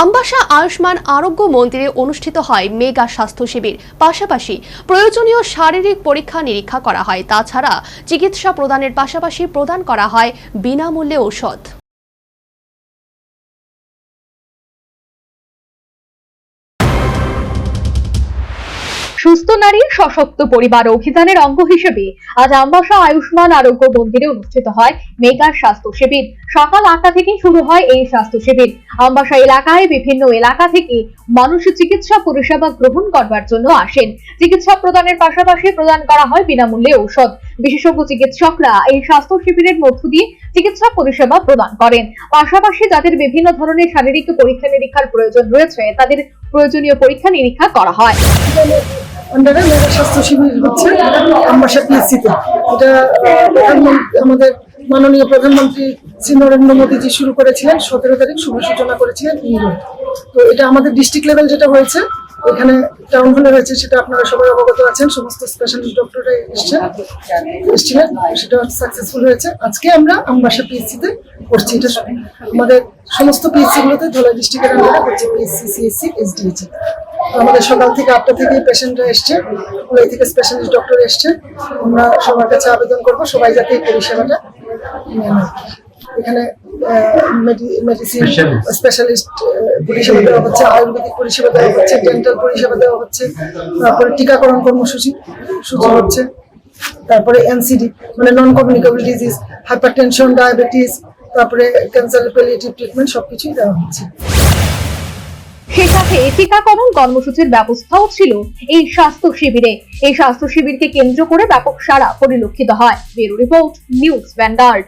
আমবাসা আয়ুষ্মান আরোগ্য মন্দিরে অনুষ্ঠিত হয় মেগা স্বাস্থ্য শিবির। পাশাপাশি প্রয়োজনীয় শারীরিক পরীক্ষা নিরীক্ষা করা হয়। তাছাড়া চিকিৎসা প্রদানের পাশাপাশি প্রদান করা হয় বিনামূল্যে ঔষধ। সুস্থ নারীর সশক্ত পরিবার অভিযানের অঙ্গ হিসেবে আজ আমবাসা আয়ুষ্মান আরোগ্য মন্দিরে অনুষ্ঠিত হয় মেগা স্বাস্থ্য শিবির। সকাল আটটা থেকে শুরু হয় এই স্বাস্থ্য শিবির। আমবাসা এলাকায় বিভিন্ন এলাকা থেকে মানুষ চিকিৎসা পরিষেবা গ্রহণ করবার জন্য আসেন। চিকিৎসা প্রদানের পাশাপাশি প্রদান করা হয় বিনামূল্যে ঔষধ। বিশেষজ্ঞ চিকিৎসকরা এই স্বাস্থ্য শিবিরের মধ্য দিয়ে চিকিৎসা পরিষেবা প্রদান করেন। পাশাপাশি যাদের বিভিন্ন ধরনের শারীরিক পরীক্ষা নিরীক্ষার প্রয়োজন রয়েছে, তাদের প্রয়োজনীয় পরীক্ষা নিরীক্ষা করা হয়। আন্ডারে মেগা স্বাস্থ্য শিবির হচ্ছে আমবাসা পিএসসিতে এটা আমাদের মাননীয় প্রধানমন্ত্রী শ্রী নরেন্দ্র মোদীজি শুরু করেছিলেন, সতেরো তারিখ শুভ সূচনা করেছিলেন ইন্দোর তো এটা আমাদের ডিস্ট্রিক্ট লেভেল যেটা হয়েছে, এখানে টাউন হলে হয়েছে, সেটা আপনারা সবাই অবগত আছেন, সমস্ত স্পেশালিস্ট ডক্টররা এসছেন, এসেছিলেন, সেটা সাকসেসফুল হয়েছে। আজকে আমরা আমবাসা পিএসসিতে করছি এটা আমাদের সমস্ত পিএসসি গুলোতে ধলাই ডিস্ট্রিক্টের আন্ডারে হচ্ছে পিএসসি সিএসসি এসডিএইচি আমাদের সকাল থেকে আটটা থেকে পেশেন্টরা এসছে। ওই থেকে স্পেশালিস্ট ডক্টর এসছে। আমরা সবার কাছে আবেদন করব সবাই যাতে এই পরিষেবাটা। এখানে মেডিসিন স্পেশালিস্ট পরিষেবা দেওয়া হচ্ছে আয়ুর্বেদিক পরিষেবা দেওয়া হচ্ছে ডেন্টাল পরিষেবা দেওয়া হচ্ছে তারপরে টিকাকরণ কর্মসূচি সূচি হচ্ছে তারপরে এনসিডি মানে non communicable disease hypertension diabetes তারপরে ক্যান্সার পেলিয়েটিভ ট্রিটমেন্ট সবকিছুই দেওয়া হচ্ছে। সে সাথে টিকাকরণ কর্মসূচির ব্যবস্থাও ছিল এই স্বাস্থ্য শিবিরে। এই স্বাস্থ্য শিবিরকে কেন্দ্র করে ব্যাপক সারা পরিলক্ষিত হয়। Bureau report, news Vanguard.